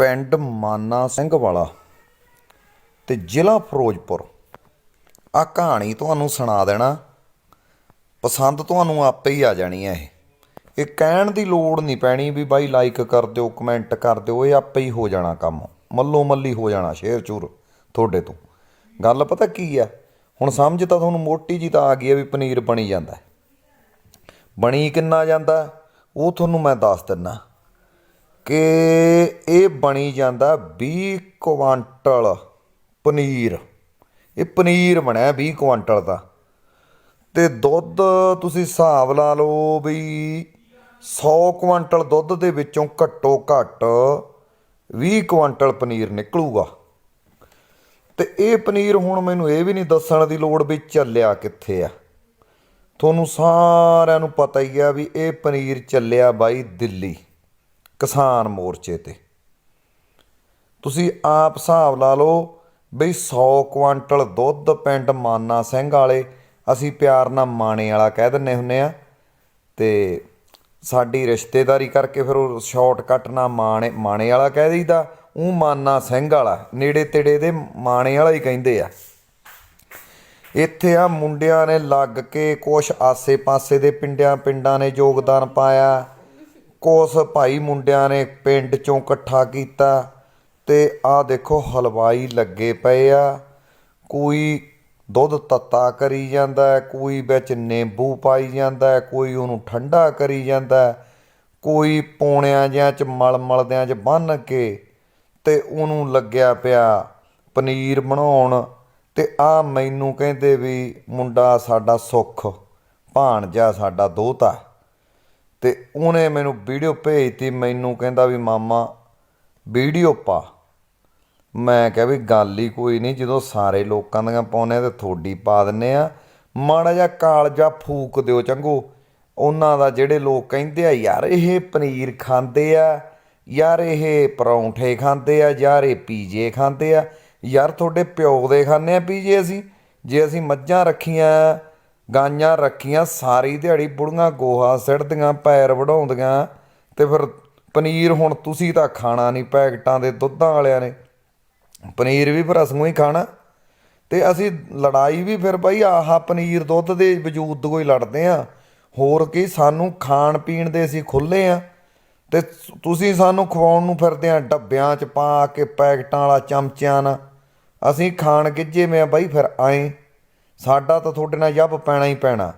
ਪਿੰਡ ਮਾਨਾ ਸਿੰਘ ਵਾਲਾ ਤੇ ਜ਼ਿਲ੍ਹਾ ਫਿਰੋਜ਼ਪੁਰ। ਆ ਕਹਾਣੀ ਤੁਹਾਨੂੰ ਸੁਣਾ ਦੇਣਾ। ਪਸੰਦ ਤੁਹਾਨੂੰ ਆਪੇ ਹੀ ਆ ਜਾਣੀ ਹੈ ਇਹ। ਇਹ ਕਹਿਣ ਦੀ ਲੋੜ ਨਹੀਂ ਪੈਣੀ ਵੀ ਬਾਈ ਲਾਈਕ ਕਰ ਦਿਓ ਕਮੈਂਟ ਕਰ ਦਿਓ, ਇਹ ਆਪੇ ਹੀ ਹੋ ਜਾਣਾ ਕੰਮ। ਮੱਲੋ ਮੱਲੀ ਹੋ ਜਾਣਾ ਸ਼ੇਰ ਚੂਰ ਤੁਹਾਡੇ ਤੋਂ। ਗੱਲ ਪਤਾ ਕੀ ਆ ਹੁਣ ਸਮਝ ਤਾਂ ਤੁਹਾਨੂੰ ਮੋਟੀ ਜੀ ਤਾਂ ਆ ਗਈ ਹੈ ਵੀ ਪਨੀਰ ਬਣੀ ਜਾਂਦਾ ਬਣੀ ਕਿੰਨਾ ਜਾਂਦਾ? ਉਹ ਤੁਹਾਨੂੰ ਮੈਂ ਦੱਸ ਦਿੰਨਾ ਕਿ ਇਹ ਬਣੀ ਜਾਂਦਾ 20 ਕੁਆਂਟਲ ਪਨੀਰ। ਇਹ ਪਨੀਰ ਬਣਿਆ 20 ਕੁਆਂਟਲ ਦਾ। ਤੇ ਦੁੱਧ ਤੁਸੀਂ ਹਿਸਾਬ ਲਾ ਲਓ ਵੀ 100 ਕੁਆਂਟਲ ਦੁੱਧ ਦੇ ਵਿੱਚੋਂ ਘੱਟੋ ਘੱਟ 20 ਕੁਆਂਟਲ ਪਨੀਰ ਨਿਕਲੂਗਾ। ਤੇ ਇਹ ਪਨੀਰ ਹੁਣ ਮੈਨੂੰ ਇਹ ਵੀ ਨਹੀਂ ਦੱਸਣ ਦੀ ਲੋੜ ਵੀ ਚੱਲਿਆ ਕਿੱਥੇ ਆ। ਤੁਹਾਨੂੰ ਸਾਰਿਆਂ ਨੂੰ ਪਤਾ ਹੀ ਆ ਵੀ ਇਹ ਪਨੀਰ ਚੱਲਿਆ ਬਾਈ ਦਿੱਲੀ ਕਿਸਾਨ ਮੋਰਚੇ ਤੇ। ਤੁਸੀਂ ਆਪ ਹਿਸਾਬ ਲਾ ਲਓ ਬਈ 100 ਕੁਆਂਟਲ ਦੁੱਧ ਪਿੰਡ ਮਾਨਾ ਸਿੰਘ ਵਾਲੇ, ਅਸੀਂ ਪਿਆਰ ਨਾਲ ਮਾਣੇ ਵਾਲਾ ਕਹਿ ਦਿੰਨੇ ਹੁੰਨੇ ਆ। ਤੇ ਸਾਡੀ ਰਿਸ਼ਤੇਦਾਰੀ ਕਰਕੇ ਫਿਰ ਉਹ ਸ਼ਾਰਟਕਟ ਨਾਲ ਮਾਣੇ ਮਾਣੇ ਵਾਲਾ ਕਹਿ ਦਈਦਾ, ਉਹ ਮਾਨਾ ਸਿੰਘ ਵਾਲਾ, ਨੇੜੇ ਤੇੜੇ ਦੇ ਮਾਣੇ ਵਾਲਾ ਹੀ ਕਹਿੰਦੇ ਆ। ਇੱਥੇ ਆ ਮੁੰਡਿਆਂ ਨੇ ਲੱਗ ਕੇ ਕੁਛ ਆਸੇ-ਪਾਸੇ ਦੇ ਪਿੰਡਾਂ ਪਿੰਡਾਂ ਨੇ ਯੋਗਦਾਨ ਪਾਇਆ। ਕੁਛ ਭਾਈ ਮੁੰਡਿਆਂ ਨੇ ਪਿੰਡ ਚੋਂ ਇਕੱਠਾ ਕੀਤਾ। ਤੇ ਆ ਦੇਖੋ ਹਲਵਾਈ ਲੱਗੇ ਪਏ ਆ। ਕੋਈ ਦੁੱਧ ਤੱਤਾ ਕਰੀ ਜਾਂਦਾ ਕੋਈ ਵਿੱਚ ਨਿੰਬੂ ਪਾਈ ਜਾਂਦਾ ਕੋਈ ਉਹਨੂੰ ਠੰਡਾ ਕਰੀ ਜਾਂਦਾ ਕੋਈ ਪੌਣਿਆਂ ਜਿਹਾਂ ਚ ਮਲ ਮਲਦਿਆਂ ਚ ਬੰਨ ਕੇ ਤੇ ਉਹਨੂੰ ਲੱਗਿਆ ਪਿਆ ਪਨੀਰ ਬਣਾਉਣ। ਤੇ ਆ ਮੈਨੂੰ ਕਹਿੰਦੇ ਵੀ ਮੁੰਡਾ ਸਾਡਾ ਸੁੱਖ, ਭਾਣਜਾ ਸਾਡਾ ਦੋਤਾ। ਤੇ ਉਹਨੇ ਮੈਨੂੰ ਵੀਡੀਓ ਭੇਜਤੀ, ਮੈਨੂੰ ਕਹਿੰਦਾ ਵੀ ਮਾਮਾ ਵੀਡੀਓ ਪਾ। ਮੈਂ ਕਿਹਾ ਵੀ ਗੱਲ ਹੀ ਕੋਈ ਨਹੀਂ, ਜਦੋਂ ਸਾਰੇ ਲੋਕਾਂ ਦੀਆਂ ਪਾਉਨੇ ਆ ਤੇ ਥੋੜੀ ਪਾ ਦਿੰਨੇ ਆ। ਮਾੜਾ ਜਿਹਾ ਕਾਲਜਾ ਫੂਕ ਦਿਓ ਚੰਗੋ। ਉਹਨਾਂ ਦਾ ਜਿਹੜੇ ਲੋਕ ਕਹਿੰਦੇ ਆ, ਯਾਰ ਇਹ ਪਨੀਰ ਖਾਂਦੇ ਆ, ਯਾਰ ਇਹ ਪਰੌਂਠੇ ਖਾਂਦੇ ਆ, ਯਾਰ ਇਹ ਪੀਜੇ ਖਾਂਦੇ ਆ, ਯਾਰ ਤੁਹਾਡੇ ਪਿਓ ਦੇ ਖਾਂਦੇ ਆ ਪੀਜੇ ਅਸੀਂ। ਜੇ ਅਸੀਂ ਮੱਝਾਂ ਰੱਖੀਆਂ ਗਾਈਆਂ ਰੱਖੀਆਂ, ਸਾਰੀ ਦਿਹਾੜੀ ਬੁੜੀਆਂ ਗੋਹਾ ਸਿੜਦੀਆਂ ਪੈਰ ਵਢਾਉਂਦੀਆਂ ਤੇ ਫਿਰ ਪਨੀਰ ਹੁਣ ਤੁਸੀਂ ਤਾਂ ਖਾਣਾ ਨਹੀਂ, ਪੈਕਟਾਂ ਦੇ ਦੁੱਧਾਂ ਵਾਲਿਆਂ ਨੇ। ਪਨੀਰ ਵੀ ਫਿਰ ਅਸੂੰ ਹੀ ਖਾਣਾ। ਤੇ ਅਸੀਂ ਲੜਾਈ ਵੀ ਫਿਰ ਬਈ ਆਹ ਪਨੀਰ ਦੁੱਧ ਦੇ ਵਜੂਦ ਤੋਂ ਹੀ ਲੜਦੇ ਆ। ਹੋਰ ਕੀ, ਸਾਨੂੰ ਖਾਣ ਪੀਣ ਦੇ ਅਸੀਂ ਖੁੱਲੇ ਆ। ਤੇ ਤੁਸੀਂ ਸਾਨੂੰ ਖਵਾਉਣ ਨੂੰ ਫਿਰਦੇ ਆ ਡੱਬਿਆਂ 'ਚ ਪਾ ਕੇ, ਪੈਕਟਾਂ ਵਾਲਾ ਚਮਚਿਆਂ ਨਾਲ। ਅਸੀਂ ਖਾਣ ਗਿੱਜੇ ਮੈਂ ਬਾਈ ਫਿਰ ਆਏ। ਸਾਡਾ ਤਾਂ ਤੁਹਾਡੇ ਨਾਲ ਜੱਬ ਪੈਣਾ ਹੀ ਪੈਣਾ।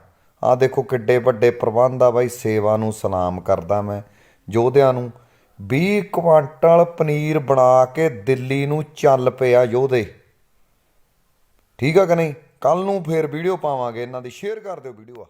ਆ ਦੇਖੋ ਕਿੱਡੇ ਵੱਡੇ ਪ੍ਰਬੰਧ ਆ ਬਾਈ ਸੇਵਾ ਨੂੰ ਸਲਾਮ ਕਰਦਾ ਮੈਂ, ਯੋਧਿਆਂ ਨੂੰ। 20 ਕੁਆਂਟਲ ਪਨੀਰ ਬਣਾ ਕੇ ਦਿੱਲੀ ਨੂੰ ਚੱਲ ਪਿਆ ਯੋਧੇ। ਠੀਕ ਆ ਕਿ ਨਹੀਂ? ਕੱਲ ਨੂੰ ਫੇਰ ਵੀਡੀਓ ਪਾਵਾਂਗੇ। ਇਹਨਾਂ ਦੀ ਸ਼ੇਅਰ ਕਰ ਦਿਓ ਵੀਡੀਓ ਆ।